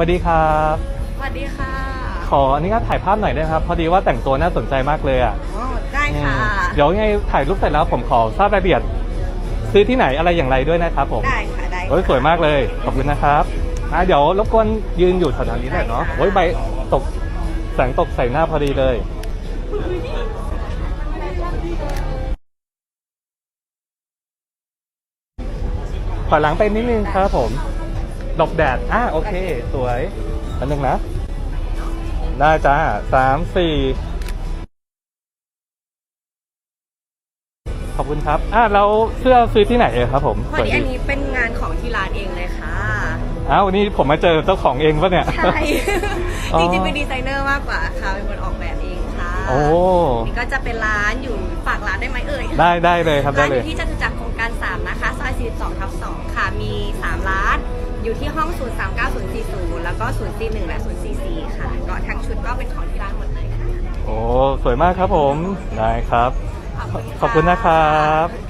สวัสดีครับ สวัสดีค่ะขออนุญาตถ่ายภาพหน่อยได้ไหมครับ พอดีว่าแต่งตัวน่าสนใจมากเลยอะอ๋อได้ค่ะอืมเดี๋ยวยังไงถ่ายรูปเสร็จแล้วผมขอทราบรายละเอียด ซื้อที่ไหนอะไรอย่างไรด้วยนะครับผม ได้ค่ะ ได้โอ้ยสวยมากเลย ขอบคุณนะครับอะเดี๋ยวรบกวนยืนอยู่แถวๆนี้หน่อยเนาะได้ค่ะโอ้ยใบตกแสงตกใส่หน้าพอดีเลย ขอหลังไปนิดนึงครับผม หลบแดด อะโอเค สวยอันนึงนะ ได้จ้าสามสี่ขอบคุณครับ อะแล้วเสื้อซื้อที่ไหนเอ่ยครับผมพอดีอันนี้เป็นงานของที่ร้านเองเลยค่ะ อ้าววันนี้ผมมาเจอเจ้าของเองปะเนี่ย ใช่อ๋อจริงๆเป็นดีไซเนอร์มากกว่าค่ะเป็นคนออกแบบเองค่ะ โอ้นี่ก็จะเป็นร้านอยู่ฝากร้านได้ไหมเอ่ย ได้ได้เลยครับได้ร้านอเลยยู่ที่จตุจักรโครงการ3นะคะ อยู่ที่ห้อง 039040 แล้วก็ 041 และ 044 ค่ะ ก็ทั้งชุดก็เป็นของที่ร้านหมดเลยค่ะ โอ้ สวยมากครับผม ได้ครับ ขอบคุณค่ะขอบคุณนะครับ